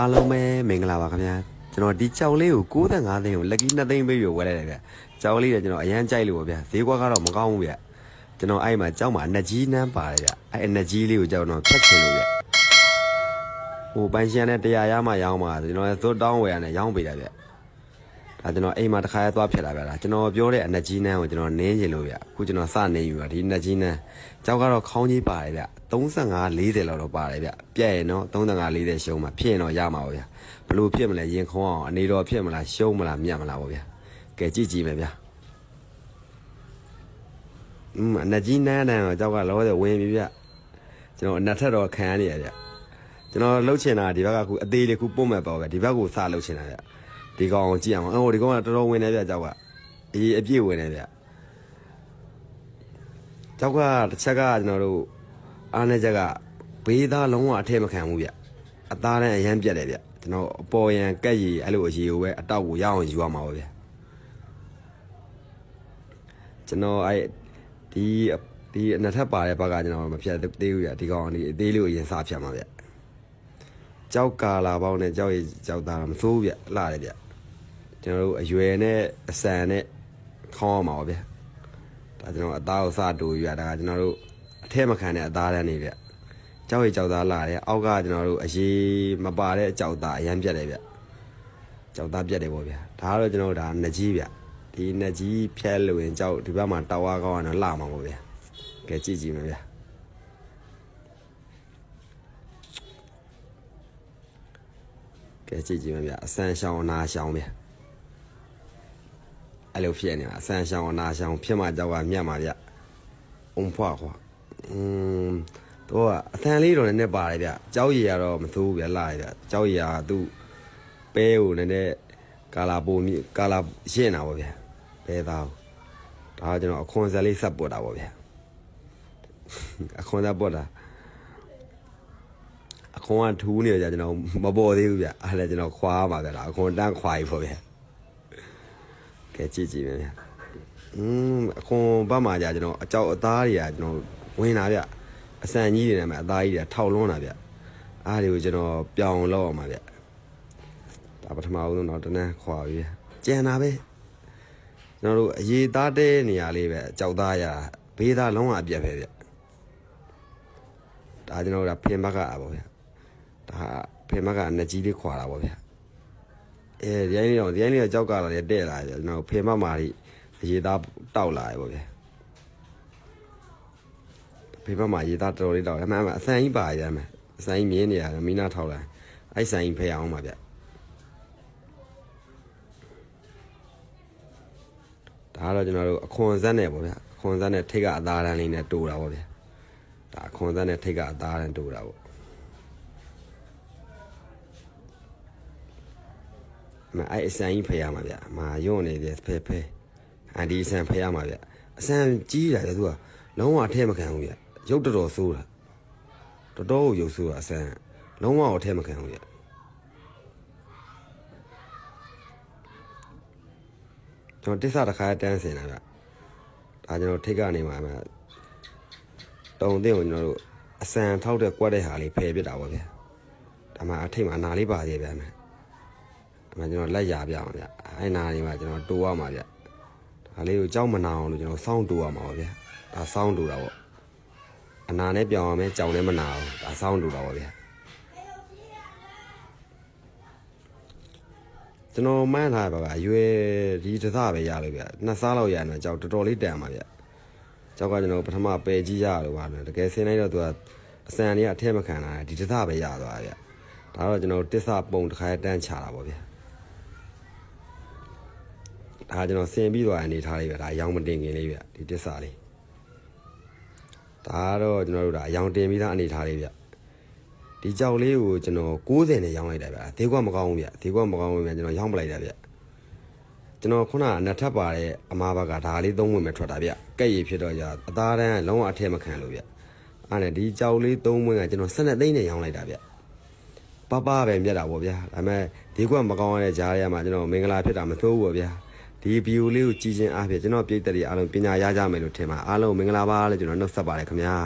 အားလုံးပဲမင်္ဂလာပါခင်ဗျာကျွန်တော်ဒီကြောင်လေးကို65သိန်းကိုလက်ကြီး2သိန်းပေးပြီးဝယ်လိုက်တယ်ဗျကြောင်လေးကကျွန်တော်အရန်ကြိုက်လို့ပါဗျဈေးကွက်ကတော့မကောင်းဘူးဗျကျွန်တော်အဲ့မှာကြောက်မှာအနက်ကြီးနန်းပါတယ်ဗျအဲ့အနက်ကြီးလေးကိုကျွန်တော်ဖြတ်ချင်လို့ဗျဟိုပိုင်ရှင်နဲ့တရားရမှရောင်းမှာကျွန်တော်သွတ်တောင်းဝယ်ရတယ်ရောင်းပေးတာဗျဒါကျွန်တော်အိမ်မှာတစ်ခါရသွားဖြတ်လာဗျဒါကျွန်တော်ပြောတဲ့အနက်ကြီးနန်းကိုကျွန်တော်နင်းချင်လို့ဗျအခုကျွန်တော်စနေယူတာဒီအနက်ကြီးနန်းကြောက်ကတော့ခေါင်းကြီးပါတယ်ဗျ 35 40လောက်တော့ပါတယ်ဗျပြက်ရင်တော့35 40ရှုံးမှာဖြစ်ရင်တော့ရမှာပါဗျဘလို့ဖြစ်မလဲရင်ခုံးအောင်အနေတော်ဖြစ်မလားရှုံးမလားမြတ်မလားပေါ့ဗျကဲကြည့်ကြည့်မယ်ဗျอืมအနက်ကြီးနန်းတန်းတော့ကြောက်ကလောဆယ်ဝင်ပြီဗျကျွန်တော်အနက်ထက်တော့ခံရနေရဗျကျွန်တော်လှုပ်ချင်တာဒီဘက်ကခုအသေးလေးခုပုံမဲ့ပေါ့ဗျဒီဘက်ကိုစလှုပ်ချင်တာဗျဒီကောင်ကိုကြည့်အောင်အော်ဒီကောင်ကတော်တော်ဝင်နေဗျကြောက်ကအေးအပြည့်ဝင်နေဗျကြောက်ကတစ်ချက်ကကျွန်တော်တို့ အားနေချက်ကဘေးသားလုံးဝအထက်မခံဘူးဗျအသားနဲ့အရန်ပြတ်တယ်ဗျကျွန်တော်အပေါ်ရန်ကက်ရည်အဲ့လိုအရေကိုပဲအတောက်ကိုရအောင်ယူရမှာပါဗျကျွန်တော်အဲ့ဒီဒီအနှစ်ထပ်ပါတဲ့ဘက်ကကျွန်တော်မဖြတ်သေးဘူးဗျဒီကောင်ဒီအသေးလေးကိုအရင်စဖြတ်မှာဗျကြောက်ကာလာပေါင်းနဲ့ကြောက်ရည်ကြောက်သားမစိုးဘူးဗျလှတယ်ဗျကျွန်တော်တို့အရွယ်နဲ့အဆန်နဲ့ခေါင်းအောင်ပါဗျဒါကျွန်တော်အသားကိုစတူယူရတာကကျွန်တော်တို့အ ထက်မခံတဲ့အသားတန်းနေဗျကြောက်ရည်ကြောက်သားလာတယ်အောက်ကကျွန်တော်တို့အရေးမပါတဲ့ကြောက်သားအရန်ပြတ်တယ်ဗျကြောက်သားပြတ်တယ်ပေါ့ဗျဒါကတော့ကျွန်တော်တို့ဒါနကြီးဗျဒီနကြီးဖြဲလို့ရင်ကြောက်ဒီဘက်မှာတာဝါကောင်းကတော့လာမှာပေါ့ဗျကဲကြည့်ကြည့်မယ်ဗျကဲကြည့်ကြည့်မယ်ဗျအဆန်ရှောင်းနာရှောင်းဗျအဲ့လိုဖြစ်နေတာအဆန်ရှောင်းနာရှောင်းဖြစ်မှကြောက်ကမြတ်မှာဗျအုံဖွားခွာ အင်းတော့အသံလေးတော့နည်းနည်းပါတယ်ဗျကြောက်ရည်ကတော့မသိုးဘူးဗျလာရည်ဗျကြောက်ရည်ကသူ့ပဲကိုနည်းနည်းကာလာပိုမြကာလာရှင်းတာပေါ့ဗျပဲသားဒါကျွန်တော်အခွန်ဆက်လေးဆက်ပွတ်တာပေါ့ဗျအခွန်ဆက်ပွတ်တာအခွန်ကထူးနေကြကျွန်တော်မပေါ်သေးဘူးဗျအဲ့ဒါကျွန်တော်ခွာပါဗျဒါအခွန်တန်းခွာပြီပေါ့ဗျကဲကြည့်ကြည့်မယ်ဗျอืมအခွန်ဘက်မှာじゃကျွန်တော်အကြောက်အသားတွေကကျွန်တော် ဝင်လာဗျအစံကြီးတွေနဲ့မှအသားကြီးတွေထောက်လွန်းလာဗျအားတွေကိုကျွန်တော်ပြောင်းလောက်အောင်ပါဗျဒါပထမဦးဆုံးတော့တန်းခွာပြီကျန်တာပဲကျွန်တော်တို့အရေးသားတဲ့နေရာလေးပဲအကြောက်သားရဘေးသားလုံးဝအပြတ်ပဲဗျဒါကျွန်တော်တို့ကဖင်ဘက်ကပါဗျဒါဖင်ဘက်ကအနက်ကြီးလေးခွာတာပေါ့ဗျအဲဒီတိုင်းလေးတော့ဒီတိုင်းလေးတော့ကြောက်ကတော့တဲ့လာကျွန်တော်ဖင်ဘက်မှာကြီးအရေးသားတောက်လာရပေါ့ဗျ ဖေးဘက်မှာရေးသားတော်တော်လေးတောက်တယ်အမှန်အမှန်အဆန်ကြီးပါရမယ်အဆန်ကြီးမြင်းနေရတယ်မိနာထောက်လိုက်အဲ့ဆန်ကြီးဖယ်အောင်ပါဗျဒါကတော့ကျွန်တော်တို့အခွန်ဇက်နဲ့ပေါ့ဗျအခွန်ဇက်နဲ့ထိတ်ကအသားတန်းလေးနဲ့တူတာပေါ့ဗျဒါအခွန်ဇက်နဲ့ထိတ်ကအသားတန်းတူတာပေါ့မအဲ့အဆန်ကြီးဖယ်ရမှာဗျမာယွန့်နေတယ်ဖယ်ဖယ်အန်ဒီအဆန်ဖယ်ရမှာဗျအဆန်ကြီးတယ်သူကလုံးဝအထက်မခံဘူးဗျ ရုပ်တော်တော်ဆိုးတာတော်တော်ကိုရုပ်ဆိုးတာအဆန်လုံးဝအထက်မခံဘူးဗျကျွန်တော်တစ္ဆာတစ်ခါတန်းစင်တာဗျဒါကျွန်တော်ထိတ်ကနေမှာမှတုံတဲ့ကိုကျွန်တော်တို့အဆန်ထောက်တဲ့ကွက်တဲ့ဟာလေးဖယ်ပြစ်တာပေါ့ဗျဒါမှအထိတ်မှာနာလေးပါသေးဗျာမယ်ဒါမှကျွန်တော်လက်ရပြအောင်ဗျအဲ့နာလေးမှာကျွန်တော်တိုးရမှာဗျဒါလေးကိုကြောက်မနာအောင်လို့ကျွန်တော်စောင်းတိုးရမှာပါဗျဒါစောင်းတိုးတာပေါ့ အနာနဲ့ပြောင်းရမယ်ကြောင်နဲ့မနာအောင်ဒါစောင်းတိုးတာပေါ့ဗျကျွန်တော်မှန်းထားပါကအရွယ်ဒီတစ်သားပဲရလို့ဗျနှစ်စားလောက်ရရင်တော့ကြောက်တော်တော်လေးတန်ပါဗျကြောက်ကကျွန်တော်ပထမပယ်ကြီးရလို့ပါမယ်တကယ်ဆင်းလိုက်တော့သူကအစံတွေကအထက်မခံတာဒီတစ်သားပဲရသွားဗျဒါတော့ကျွန်တော်တစ္ဆပုံတစ်ခါတန်းချတာပေါ့ဗျဒါကျွန်တော်ဆင်ပြီးသွားအနေထားလေးပဲဒါအယောင်မတင်ခင်လေးဗျဒီတစ္ဆလေး ဒါကတော့ကျွန်တော်တို့ဒါအယောင်တင်ပြီးသားအနေထားလေးဗျဒီကြောက်လေးကိုကျွန်တော်60နဲ့ရောင်းလိုက်တာဗျဒေကွက်မကောင်းဘူးဗျဒေကွက်မကောင်းဘူးဗျကျွန်တော်ရောင်းပလိုက်တာဗျကျွန်တော်ခုနကနှစ်ထပ်ပါတဲ့အမားဘကဒါလေးသုံးဝင်မဲ့ထွက်တာဗျကက်ရည်ဖြစ်တော့じゃအသားတန်းလုံးဝအထက်မခံလို့ဗျအဲ့နဲ့ဒီကြောက်လေးသုံးဝင်ကကျွန်တော်12သိန်းနဲ့ရောင်းလိုက်တာဗျပပပဲမြတ်တာပေါ့ဗျာဒါပေမဲ့ဒီကွက်မကောင်းတဲ့ကြားရမှာကျွန်တော်မင်္ဂလာဖြစ်တာမသိဘူးပေါ့ဗျာ ဒီဗီဒီယိုလေးကိုကြည့်ခြင်းအားဖြင့်ကျွန်တော်ပြည်သက်တွေအားလုံးပညာရကြမယ်လို့ထင်ပါအားလုံးမင်္ဂလာပါလို့ကျွန်တော်နှုတ်ဆက်ပါတယ်ခင်ဗျာ